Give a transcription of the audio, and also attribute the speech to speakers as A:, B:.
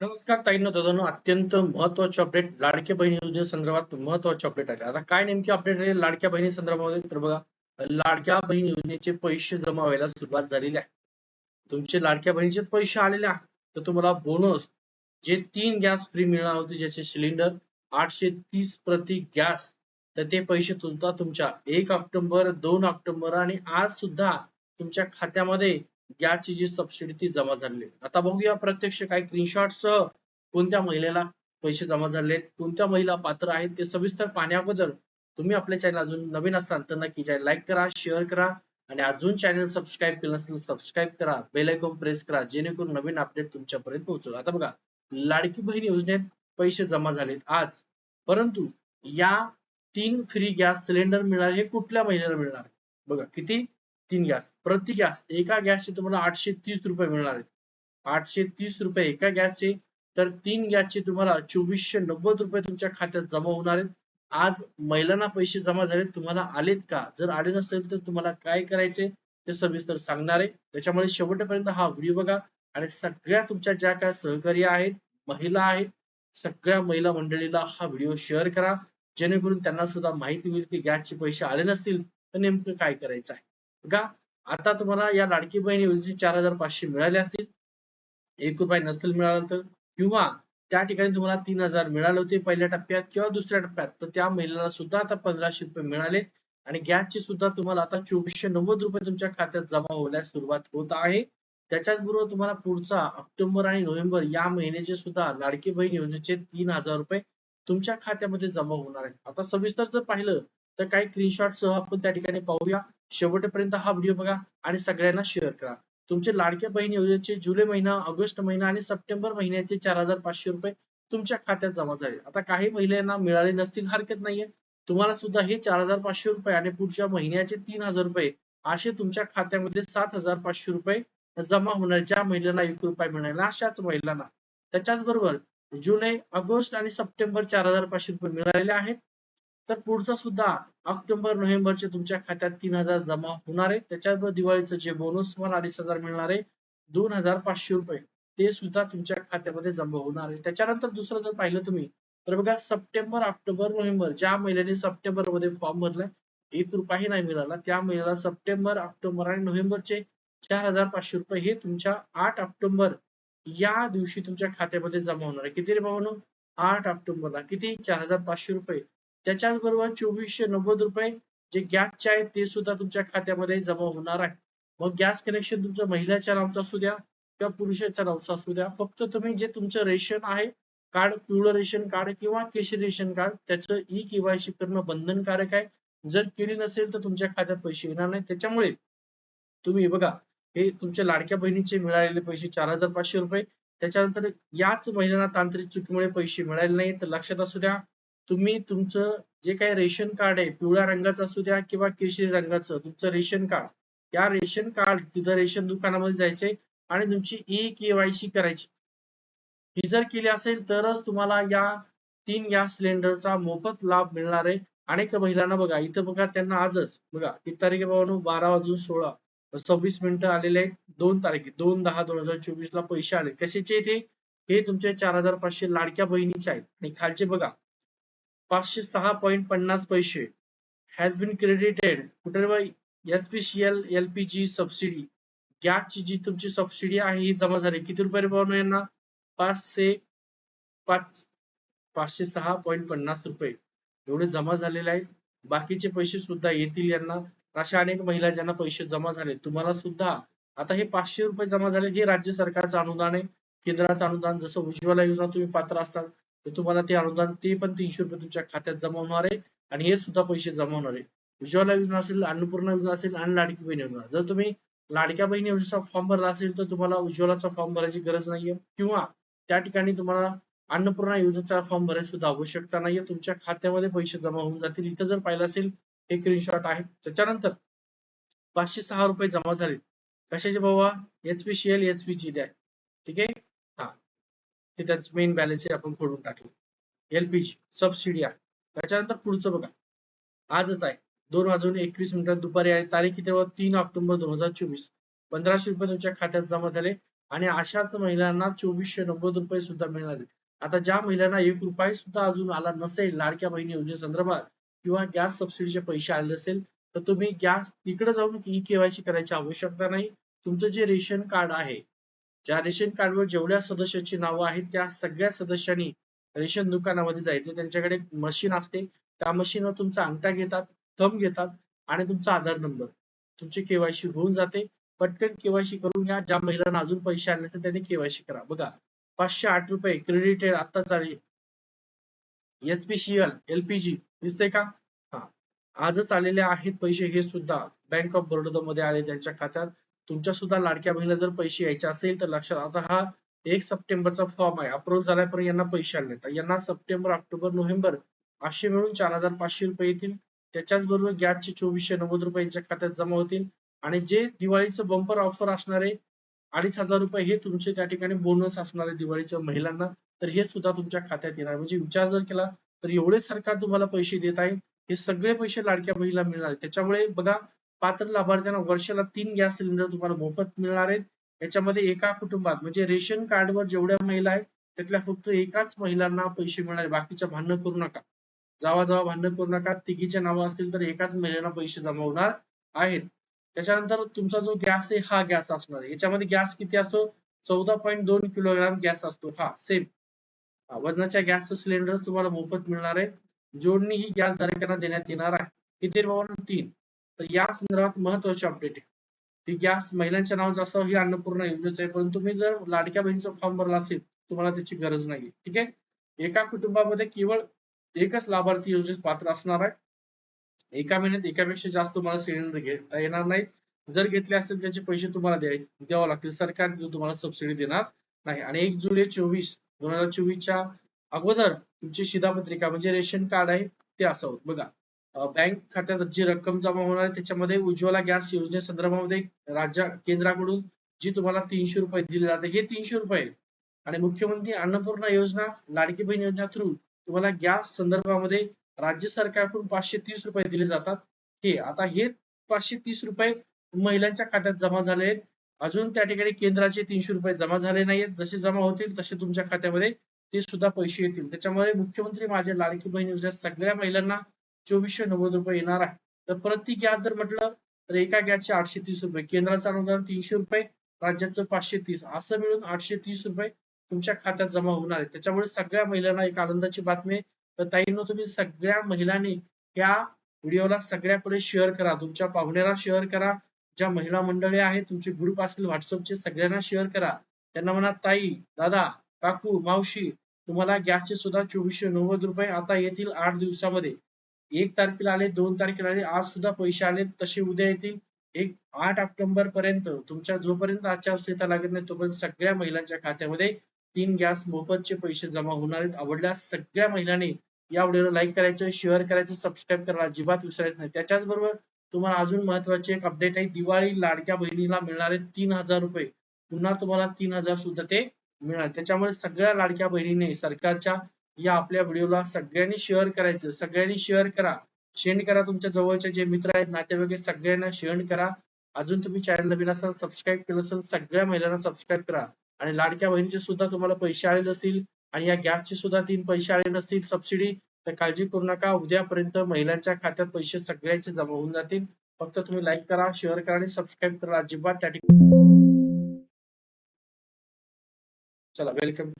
A: नमस्कार ताईंना दादांनो अत्यंत महत्त्वाचे अपडेट लाडक्या बहिणी योजनेसंदर्भात महत्त्वाचे अपडेट आले. आता काय नेमकी अपडेट आहे लाडक्या बहिणी संदर्भामध्ये? तर बघा लाडक्या बहीण योजनेचे पैसे जमा व्हायला सुरुवात झालेली आहे. तुमचे लाडक्या बहिणीचे पैसे आलेले तर तुम्हाला बोनस जे तीन गॅस फ्री मिळणार होते ज्याचे सिलेंडर आठशे तीस प्रति गॅस तर ते पैसे तुमचा तुमच्या एक ऑक्टोबर दोन ऑक्टोबर आणि आज सुद्धा तुमच्या खात्यामध्ये गॅसची जी सबसिडी ती जमा झालेली आहे. आता बघूया प्रत्यक्ष काय स्क्रीनशॉट सह कोणत्या महिलेला पैसे जमा झाले कोणत्या महिला पात्र आहेत ते सविस्तर पाहण्याबद्दल तुम्ही आपल्या चॅनल अजून नवीन असाल तर नक्की चॅनल लाईक करा शेअर करा आणि अजून चॅनल सबस्क्राईब केलं नसेल सबस्क्राईब करा. बेल आयकॉन प्रेस करा जेणेकरून नवीन अपडेट तुमच्यापर्यंत पोहोचेल. आता बघा लाडकी बहीण योजनेत पैसे जमा झालेत आज. परंतु या तीन फ्री गॅस सिलेंडर मिळणार हे कुठल्या महिन्याला मिळणार? बघा किती? तीन गॅस. प्रति गॅस एका गॅसचे तुम्हाला आठशे तीस रुपये मिळणार आहेत. आठशे तीस रुपये एका गॅसचे तर तीन गॅसचे तुम्हाला चोवीसशे नव्वद रुपये तुमच्या खात्यात जमा होणार आहेत. आज महिलांना पैसे जमा झाले तुम्हाला आलेत का? जर आले नसेल तर तुम्हाला काय करायचे? ते सविस्तर सांगणार आहे. त्याच्यामुळे शेवटपर्यंत हा व्हिडिओ बघा आणि सगळ्या तुमच्या ज्या काय सहकार्य आहेत महिला आहेत सगळ्या महिला मंडळीला हा व्हिडिओ शेअर करा. जेणेकरून त्यांना सुद्धा माहिती मिळेल की गॅसचे पैसे आले नसतील तर नेमकं काय करायचं आहे? का? आता तुम्हाला या लाडकी बहीण योजनेचे चार हजार पाचशे मिळाले असतील. एक रुपये नसेल मिळाला तर किंवा त्या ठिकाणी तुम्हाला तीन हजार मिळाले होते पहिल्या टप्प्यात किंवा दुसऱ्या टप्प्यात तर त्या महिलेला सुद्धा आता पंधराशे रुपये मिळाले. आणि गॅसचे सुद्धा तुम्हाला आता चोवीसशे नव्वद रुपये तुमच्या खात्यात जमा होण्यास सुरुवात होत आहे. त्याच्याच बरोबर तुम्हाला पुढचा ऑक्टोबर आणि नोव्हेंबर या महिन्याचे सुद्धा लाडकी बहीण योजनेचे तीन हजार रुपये तुमच्या खात्यामध्ये जमा होणार आहे आता सविस्तर जर पाहिलं तर काही स्क्रीनशॉट सह आपण त्या ठिकाणी पाहूया. शेवटपर्यंत हा व्हिडिओ बघा आणि सगळ्यांना शेअर करा. तुमचे लाडक्या बहीण योजनेचे जुलै महिना ऑगस्ट महिना आणि सप्टेंबर महिन्याचे चार हजार पाचशे रुपये तुमच्या खात्यात जमा झाले. आता काही महिलांना मिळाले नसतील हरकत नाहीये. तुम्हाला सुद्धा हे चार हजार पाचशे रुपये आणि पुढच्या महिन्याचे तीन हजार रुपये असे तुमच्या खात्यामध्ये सात हजार पाचशे रुपये जमा होणार ज्या महिलांना एक रुपये मिळाला. अशाच महिलांना. त्याच्याच बरोबर जुलै ऑगस्ट आणि सप्टेंबर चार हजार पाचशे रुपये मिळालेले आहेत. तर पुढचा सुद्धा ऑक्टोबर नोव्हेंबरचे तुमच्या खात्यात तीन हजार जमा होणार आहे. त्याच्याबरोबर दिवाळीचं जे बोनस तुम्हाला अडीच हजार मिळणार आहे दोन हजार पाचशे रुपये. ते सुद्धा तुमच्या खात्यामध्ये जमा होणार आहे. त्याच्यानंतर दुसरं जर पाहिलं तुम्ही तर बघा सप्टेंबर ऑक्टोबर नोव्हेंबर ज्या महिन्याने सप्टेंबरमध्ये फॉर्म भरलाय एक रुपयाही नाही मिळाला. त्या महिन्याला सप्टेंबर ऑक्टोबर आणि नोव्हेंबरचे चार हजार पाचशे रुपये हे तुमच्या आठ ऑक्टोबर या दिवशी तुमच्या खात्यामध्ये जमा होणार आहे. किती रे भावानो? आठ ऑक्टोबरला. किती? चार हजार पाचशे रुपये. त्याच्याच बरोबर चोवीसशे नव्वद रुपये जे गॅसचे आहेत ते सुद्धा तुमच्या खात्यामध्ये जमा होणार आहे. मग गॅस कनेक्शन तुमच्या महिलाच्या नावचं असू द्या किंवा पुरुषाच्या नावचं असू द्या फक्त तुम्ही जे तुमचं रेशन आहे कार्ड पिवळं रेशन कार्ड किंवा केशरी रेशन कार्ड त्याचं ई केवायसी करणं बंधनकारक आहे. जर केली नसेल तर तुमच्या खात्यात पैसे येणार नाही त्याच्यामुळे तुम्ही बघा हे तुमच्या लाडक्या बहिणीचे मिळालेले पैसे चार हजार पाचशे रुपये. त्याच्यानंतर याच महिलांना तांत्रिक चुकीमुळे पैसे मिळाले नाही तर लक्षात असू द्या तुम्ही तुमचं जे काही रेशन कार्ड आहे पिवळ्या रंगाचं असू द्या किंवा केशरी रंगाचं तुमचं रेशन कार्ड या रेशन कार्ड तिथं रेशन दुकानामध्ये जायचे आणि तुमची ई केवायसी करायची. ही जर केली असेल तरच तुम्हाला या तीन गॅस सिलेंडरचा मोफत लाभ मिळणार आहे. अनेक महिलांना बघा इथं बघा त्यांना आजच बघा किती तारीख आहे बारा वाजून सोळा सव्वीस मिनिटं आलेले आहेत दोन तारीख दोन दहा दोन हजार चोवीस ला पैसे आले. कशाचे इथे हे? तुमचे चार हजार पाचशे लाडक्या बहिणीचे आहेत. आणि खालचे बघा पाचशे सहा पॉईंट पन्नास पैसे हॅज बीन क्रेडिटेड कुठे बाई S P C L L P G subsidy गॅसची जी तुमची सबसिडी आहे ही जमा झाली. किती रुपये पाहून यांना? पाचशे पाच पाचशे सहा पॉईंट पन्नास रुपये. एवढे जमा झालेले आहेत. बाकीचे पैसे सुद्धा येतील यांना. अशा अनेक महिला ज्यांना पैसे जमा झाले तुम्हाला सुद्धा. आता हे पाचशे रुपये जमा झाले हे राज्य सरकारचं अनुदान आहे. केंद्राचं अनुदान जसं उज्ज्वला योजना तुम्ही पात्र असतात तर तुम्हाला ते अनुदान ते पण तीनशे रुपये तुमच्या खात्यात जमा होणार आहे. आणि हे सुद्धा पैसे जमा होणार आहे. उज्ज्वला योजना असेल अन्नपूर्णा योजना असेल आणि लाडकी बहीण योजना. जर तुम्ही लाडक्या बहीण योजनेचा फॉर्म भरला असेल तर तुम्हाला उज्ज्वलाचा फॉर्म भरायची गरज नाहीये. किंवा त्या ठिकाणी तुम्हाला अन्नपूर्णा योजनेचा फॉर्म भरायची सुद्धा आवश्यकता नाहीये. तुमच्या खात्यामध्ये पैसे जमा होऊन जातील. इथं जर पाहिलं असेल हे स्क्रीनशॉट आहे. त्याच्यानंतर पाचशे सहा रुपये जमा झाले कशाचे बाबा? H P C L H P G द्या. ठीक आहे? ते त्यांचं मेन बॅलन्स आपण फोडून टाकले. एलपीजी सबसिडी आहे. त्याच्यानंतर पुढचं बघा. आजच आहे. दोन वाजून एकवीस मिनिटात दुपारी आहे. तारीख किती तीन ऑक्टोबर दोन हजार चोवीस. पंधराशे रुपये तुमच्या खात्यात जमा झाले आणि अशाच महिलांना चोवीसशे नव्वद रुपये सुद्धा मिळणार आहेत आता ज्या महिलांना एक रुपये सुद्धा अजून आला नसेल लाडक्या बहिणी योजनेसंदर्भात किंवा गॅस सबसिडीचे पैसे आले नसेल तर तुम्ही गॅस तिकडे जाऊन ई केवायसी करायची आवश्यकता नाही. तुमचं जे रेशन कार्ड आहे ज्या रेशन कार्डवर जेवढ्या सदस्याची नावं आहेत त्या सगळ्या सदस्यांनी रेशन दुकानामध्ये जायचं. त्यांच्याकडे मशीन असते. त्या मशीनवर तुमचा अंगठा घेतात थंब घेतात आणि तुमचा आधार नंबर. तुमची केवायसी होऊन जाते. पटकन केवायसी करून घ्या. ज्या महिलांना अजून पैसे आले तर त्यांनी केवायसी करा. बघा पाचशे आठ रुपये क्रेडिटेड आता चालेल एचपीसीएल एलपीजी दिसते का? हा. आजच आलेले आहेत पैसे हे सुद्धा बँक ऑफ बरोडा मध्ये आले त्यांच्या खात्यात. तुमच्या सुद्धा लाडक्या बहिणीला जर पैसे यायचे असेल तर लक्षात आता हा एक सप्टेंबरचा फॉर्म आहे. अप्रूव्ह झाल्यापर्यंत यांना पैसे आले नाहीत यांना सप्टेंबर ऑक्टोबर नोव्हेंबर असे मिळून चार हजार पाचशे रुपये येतील. त्याच्याच बरोबर गॅसचे चोवीसशे नव्वद रुपये यांच्या खात्यात जमा होतील. आणि जे दिवाळीचं बंपर ऑफर असणारे अडीच हजार रुपये हे तुमचे त्या ठिकाणी बोनस असणारे दिवाळीच्या महिलांना. तर हे सुद्धा तुमच्या खात्यात येणार म्हणजे विचार जर केला तर एवढे सरकार तुम्हाला पैसे देत आहे. हे सगळे पैसे लाडक्या बहिणीला मिळणार त्याच्यामुळे बघा पात्र लाभार्थ्यांना वर्षाला तीन गॅस सिलेंडर तुम्हाला मोफत मिळणार आहेत. याच्यामध्ये एका कुटुंबात म्हणजे रेशन कार्डवर जेवढ्या महिला आहेत त्यातल्या फक्त एकाच महिलांना पैसे मिळणार बाकीच्या भांडणं करू नका. जावा जावा भांडणं करू नका. तिघीच्या नावं असतील तर एकाच महिलेला पैसे जमा होणार आहेत. त्याच्यानंतर तुमचा जो गॅस आहे हा गॅस असणार आहे. याच्यामध्ये गॅस किती असतो? चौदा पॉईंट दोन किलोग्राम गॅस असतो. हा सेम वजनाच्या गॅसचं सिलेंडर तुम्हाला मोफत मिळणार आहे. जोडणी ही गॅस धारकांना देण्यात येणार आहे. किती तीन. तर या संदर्भात महत्वाची अपडेट आहे. ती गॅस महिलांच्या नावाचं असावं ही अन्नपूर्णा योजनेच आहे परंतु तुम्ही जर लाडक्या बहिणीचा फॉर्म भरला असेल तुम्हाला त्याची गरज नाही ठीक आहे? एका कुटुंबामध्ये केवळ एकच लाभार्थी योजनेत पात्र असणार आहे. एका महिन्यात एकापेक्षा जास्त तुम्हाला सिलेंडर घेता येणार नाही. जर घेतले असतील त्याचे पैसे तुम्हाला द्याय द्यावे लागतील. सरकार तुम्हाला सबसिडी देणार नाही. आणि एक जुलै चोवीस दोन हजार चोवीसच्या अगोदर तुमची शिधापत्रिका म्हणजे रेशन कार्ड आहे ते असावं. बघा बँक खात्यात जी रक्कम जमा होणार आहे त्याच्यामध्ये उज्ज्वला गॅस योजनेसंदर्भामध्ये राज्य केंद्राकडून जी तुम्हाला तीनशे रुपये दिले जाते हे तीनशे रुपये आणि मुख्यमंत्री अन्नपूर्णा योजना लाडकी बहीण योजना थ्रू तुम्हाला गॅस संदर्भामध्ये राज्य सरकारकडून पाचशे तीस रुपये दिले जातात. हे आता हे पाचशे तीस रुपये महिलांच्या खात्यात जमा झाले आहेत. अजून त्या ठिकाणी केंद्राचे तीनशे रुपये जमा झाले नाहीत जसे जमा होतील तसे तुमच्या खात्यामध्ये ते सुद्धा पैसे येतील. त्याच्यामुळे मुख्यमंत्री माझे लाडकी बहीण योजना सगळ्या महिलांना चोवीसशे नव्वद रुपये येणार आहे. तर प्रति गॅस जर म्हटलं तर एका गॅसचे आठशे तीस रुपये केंद्राचं अनुदान तीनशे रुपये राज्याचं पाचशे तीस असं मिळून आठशे तीस रुपये तुमच्या खात्यात जमा होणार आहे. त्याच्यामुळे सगळ्या महिलांना एक आनंदाची बातमी आहे. तर ताईंनो तुम्ही सगळ्या महिलांनी या व्हिडिओला सगळ्याकडे शेअर करा. तुमच्या पाहुण्याला शेअर करा. ज्या महिला मंडळी आहेत तुमचे ग्रुप असतील व्हॉट्सअपचे सगळ्यांना शेअर करा. त्यांना म्हणा ताई दादा काकू मावशी तुम्हाला गॅसचे सुद्धा चोवीसशे नव्वद रुपये आता येतील आठ दिवसामध्ये. एक तारखेला आले दोन तारखेला आले आज सुद्धा पैसे आले तसे उद्या येतील. एक आठ ऑक्टोबर पर्यंत तुमच्या जोपर्यंत आचारसंहिता लागत नाही तोपर्यंत सगळ्या महिलांच्या खात्यामध्ये तीन गॅस मोफतचे पैसे जमा होणार आहेत. आवडल्यास सगळ्या महिलांनी या व्हिडिओला लाईक करायचं शेअर करायचं सबस्क्राईब करायला अजिबात विसरायचं नाही. त्याच्याच बरोबर तुम्हाला अजून महत्वाची एक अपडेट आहे. दिवाळी लाडक्या बहिणीला मिळणारे तीन हजार रुपये. पुन्हा तुम्हाला तीन हजार सुद्धा ते मिळणार त्याच्यामुळे सगळ्या लाडक्या बहिणीने सरकारच्या या आपल्या व्हिडिओला सगळ्यांनी शेअर करायचं. सगळ्यांनी शेअर करा. शेअर करा तुमच्या जवळचे जे मित्र आहेत नातेवाईक आहेत सगळ्यांना शेअर करा. अजून तुम्ही चॅनल नवीन असाल सबस्क्राईब केलं असेल सगळ्या महिलांना सबस्क्राईब करा. आणि लाडक्या बहिणीचे सुद्धा तुम्हाला पैसे आले नसतील आणि या गॅसचे सुद्धा तीन पैसे आले नसतील सबसिडी तर काळजी करू नका. उद्यापर्यंत महिलांच्या खात्यात पैसे सगळ्यांचे जमा होऊन जातील. फक्त तुम्ही लाईक करा शेअर करा आणि सबस्क्राईब करा. अजिबात त्या ठिकाणी चला वेलकम